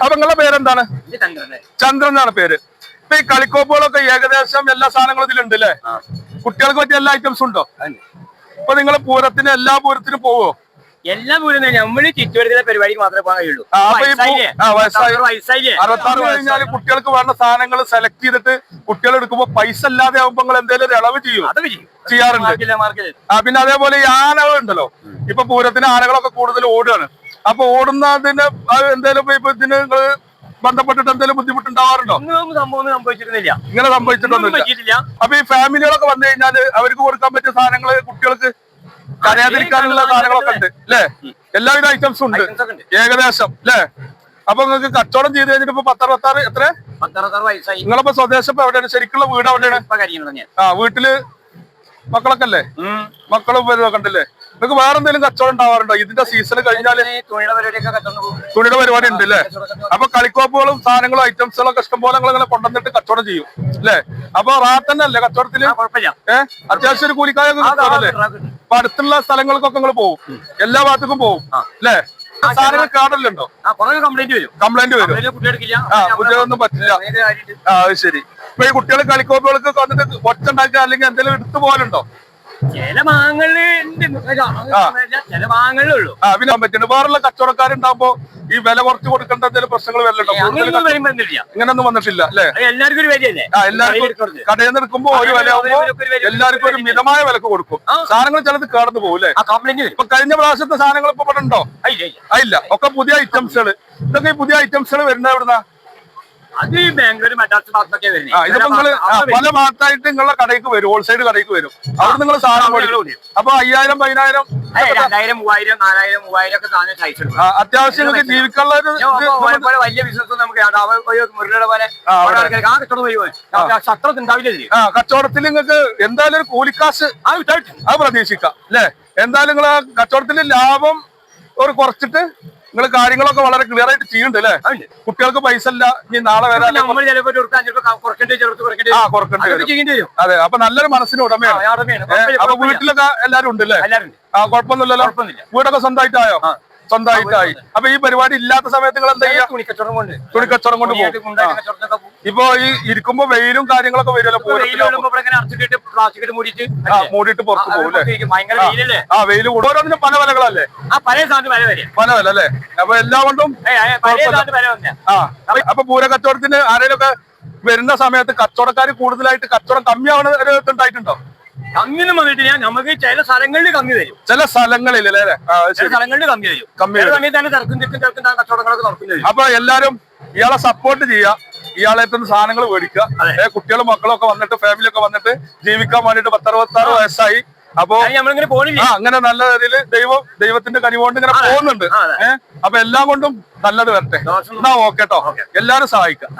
അപ്പൊ നിങ്ങളുടെ പേരെന്താണ്? ചന്ദ്രൻ. എന്നാണ് പേര്. ഇപ്പൊ ഈ കളിക്കോപ്പുകളൊക്കെ ഏകദേശം എല്ലാ സാധനങ്ങളും ഇതിലുണ്ട് അല്ലേ? കുട്ടികൾക്ക് പറ്റിയ എല്ലാ ഐറ്റംസും ഉണ്ടോ? ഇപ്പൊ നിങ്ങൾ പൂരത്തിന് എല്ലാ പൂരത്തിനും പോവോ? എല്ലാ പൂരം നമ്മൾ ചുറ്റുവരത്തിലെ പരിപാടിക്ക് മാത്രമേ പോകാൻ കഴിയുള്ളൂ. അറുപത്താറ് കഴിഞ്ഞാൽ കുട്ടികൾക്ക് വേണ്ട സാധനങ്ങൾ സെലക്ട് ചെയ്തിട്ട് കുട്ടികൾ എടുക്കുമ്പോ പൈസ അല്ലാതെ ആവുമ്പോ നിങ്ങൾ എന്തെങ്കിലും ഇളവ് ചെയ്യും. ചെയ്യാറുണ്ട്. ആ പിന്നെ അതേപോലെ ഈ ആനകൾ ഉണ്ടല്ലോ ഇപ്പൊ പൂരത്തിന് ആനകളൊക്കെ കൂടുതൽ ഓടുകയാണ്. അപ്പൊ ഓടുന്നതിന് അത് എന്തേലും ഇപ്പൊ ഇതിന് നിങ്ങൾ ബന്ധപ്പെട്ടിട്ട് എന്തെങ്കിലും ബുദ്ധിമുട്ടുണ്ടാവാറുണ്ടോ? സംഭവം സംഭവിച്ചിരുന്നില്ല. ഇങ്ങനെ സംഭവിച്ചിട്ടൊന്നുമില്ല. അപ്പൊ ഈ ഫാമിലികളൊക്കെ വന്നു കഴിഞ്ഞാൽ അവർക്ക് കൊടുക്കാൻ പറ്റിയ സാധനങ്ങൾ കുട്ടികൾക്ക് കരയാതിരിക്കാനുള്ള സാധനങ്ങളൊക്കെ ഉണ്ട് അല്ലേ? എല്ലാവിധ ഐറ്റംസും ഉണ്ട്. ഏകദേശം അല്ലേ? അപ്പൊ നിങ്ങൾക്ക് കച്ചവടം ചെയ്ത് കഴിഞ്ഞിട്ട് ഇപ്പൊ പത്തറുപത്താറ് എത്ര? നിങ്ങളിപ്പോ സ്വദേശം ഇപ്പൊ എവിടെയാണ്? ശരിക്കുള്ള വീട് എവിടെയാണ്? ആ വീട്ടിൽ മക്കളൊക്കെ അല്ലേ? മക്കളും വരുന്നൊക്കെ ഉണ്ടല്ലേ? നിങ്ങൾക്ക് വേറെ എന്തെങ്കിലും കച്ചവടം ഉണ്ടാവാറുണ്ടോ? ഇതിന്റെ സീസൺ കഴിഞ്ഞാൽ തുണിയുടെ പരിപാടി ഉണ്ട് അല്ലേ അപ്പൊ കളിക്കോപ്പുകളും സാധനങ്ങളും ഐറ്റംസുകളും ഒക്കെ ഇഷ്ടംപോലെ നിങ്ങൾ ഇങ്ങനെ കൊണ്ടുവന്നിട്ട് കച്ചവടം ചെയ്യും അല്ലേ അപ്പൊ റാത്തന്നെ അല്ലേ കച്ചവടത്തിൽ? ഏഹ് അത്യാവശ്യം ഒരു ആ. അപ്പൊ അടുത്തുള്ള സ്ഥലങ്ങൾക്കൊക്കെ നിങ്ങൾ പോകും എല്ലാ ഭാഗത്തേക്കും പോകും അല്ലേ സാധനങ്ങൾ കാടലുണ്ടോ ആ കംപ്ലൈന്റ് വരും. കംപ്ലൈന്റ് വരും. കുട്ടികളൊന്നും പറ്റില്ല. ആ ശരി. ഇപ്പൊ ഈ കുട്ടികൾ കളിക്കോപ്പുകൾക്ക് വന്നിട്ട് ഒച്ച ഉണ്ടാക്കുക അല്ലെങ്കിൽ എന്തെങ്കിലും എടുത്തു പോലുണ്ടോ ചില ചില ആ പിന്നെ പറ്റുന്നുണ്ട് വേറുള്ള കച്ചവടക്കാരുണ്ടാകുമ്പോ ഈ വില കുറച്ച് കൊടുക്കേണ്ട എന്തെങ്കിലും പ്രശ്നങ്ങൾ ഇങ്ങനെ ഒന്നും ഇങ്ങനൊന്നും വന്നിട്ടില്ല അല്ലെ? എല്ലാവർക്കും ഒരു വിലയല്ലേ? ആ എല്ലാവർക്കും കടയിൽ നിന്ന് എടുക്കുമ്പോ ഒരു വില എല്ലാവർക്കും ഒരു മിതമായ വിലക്ക് കൊടുക്കും. സാധനങ്ങൾ ചിലത് കടന്നു പോകും അല്ലേ? ആ കംപ്ലൈന്റ് വരും. ഇപ്പൊ കഴിഞ്ഞ പ്രാവശ്യത്തെ സാധനങ്ങൾ ഇപ്പൊ ഇവിടെ ഉണ്ടോ? ഇല്ല, ഒക്കെ പുതിയ ഐറ്റംസുകൾ ഇതൊക്കെ പുതിയ ഐറ്റംസുകൾ വരുന്നത് എവിടുന്ന? അത് ബാംഗ്ലൂർ ഭാഗത്തൊക്കെ വരുന്നത് പല ഭാഗത്തായിട്ട് നിങ്ങളുടെ കടയ്ക്ക് വരും ഹോൾസെയിൽ കടയ്ക്ക് വരും. അവിടെ നിങ്ങൾ സാധനം അപ്പൊ അയ്യായിരം പതിനായിരം രണ്ടായിരം മൂവായിരം നാലായിരം മൂവായിരം ഒക്കെ സാധനം കഴിച്ചിട്ടുണ്ട് അത്യാവശ്യം നിങ്ങൾക്ക് ജീവിക്കാനുള്ള ഒരു വലിയ ബിസിനസ് നമുക്ക് മുരളിയുടെ പോലെ ആ, കച്ചവടം ഉണ്ടാവില്ല കച്ചവടത്തിൽ നിങ്ങൾക്ക് എന്തായാലും ഒരു കൂലിക്കാശ് അത് പ്രതീക്ഷിക്കാം അല്ലേ? എന്തായാലും നിങ്ങൾ കച്ചവടത്തിൽ ലാഭം ഒരു കുറച്ചിട്ട് നിങ്ങൾ കാര്യങ്ങളൊക്കെ വളരെ ക്ലിയർ ആയിട്ട് ചെയ്യുന്നുണ്ട് അല്ലേ കുട്ടികൾക്ക് പൈസ ഇല്ല ഇനി നാളെ വരാൻ ആ വരും. കുറക്കേണ്ടി വരും അതെ അപ്പൊ നല്ലൊരു മനസ്സിന് ഉടമയാണ്. അപ്പൊ വീട്ടിലൊക്കെ എല്ലാരും ഉണ്ട് അല്ലേ. ആ കുഴപ്പമൊന്നുമില്ലല്ലോ കുഴപ്പമൊന്നുമില്ല. വീടൊക്കെ സ്വന്തമായിട്ടായോ. സ്വന്തമായിട്ടായി അപ്പൊ ഈ പരിപാടി ഇല്ലാത്ത സമയത്ത് നിങ്ങൾ എന്താ ചെയ്യാ തുണിക്കച്ചവടം കൊണ്ട് തുണിക്കച്ചവടം കൊണ്ട് പോകും. ഇപ്പൊ ഈ ഇരിക്കുമ്പോ വെയിലും കാര്യങ്ങളൊക്കെ വരുമല്ലോ പ്ലാസ്റ്റിക് മൂടിയിട്ട് മൂടിയിട്ട് പുറത്ത് പോകും ആ വെയിൽ കൂടും. ഓരോന്നിനും പല വിലകളല്ലേ? പല വില അല്ലേ? അപ്പൊ എല്ലാം കൊണ്ടും ആ അപ്പൊ- പൂര കച്ചവടത്തിന് ആരെങ്കിലുമൊക്കെ വരുന്ന സമയത്ത് കച്ചവടക്കാർ കൂടുതലായിട്ട് കച്ചവടം കമ്മിയാവണ ഒരു ഇതുണ്ടായിട്ടുണ്ടോ കമ്മിയൊന്നും വന്നിട്ടില്ല. നമുക്ക് ചില സ്ഥലങ്ങളിൽ കമ്മി തരും ചില സ്ഥലങ്ങളിൽ അല്ലേ? ചില സ്ഥലങ്ങളിൽ കമ്മി തരും കമ്മി. സമയത്ത് തന്നെ തിരക്കും തിരക്കും തിരക്കും കച്ചവടങ്ങളൊക്കെ അപ്പൊ എല്ലാരും ഇയാളെ സപ്പോർട്ട് ചെയ്യുക. ഇയാളെ സാധനങ്ങൾ മേടിക്കുക. കുട്ടികളും മക്കളും ഒക്കെ വന്നിട്ട് ഫാമിലി ഒക്കെ വന്നിട്ട് ജീവിക്കാൻ വേണ്ടിട്ട് പത്തറുപത്താറ് വയസ്സായി. അപ്പൊ നമ്മളിങ്ങനെ പോണില്ല? അങ്ങനെ നല്ല രീതിയിൽ ദൈവം ദൈവത്തിന്റെ കനിവുകൊണ്ട് ഇങ്ങനെ. പോകുന്നുണ്ട്. ഏഹ് അപ്പൊ എല്ലാം കൊണ്ടും നല്ലത് വരട്ടെ. എന്നാ ഓക്കെട്ടോ എല്ലാരും സഹായിക്കാം.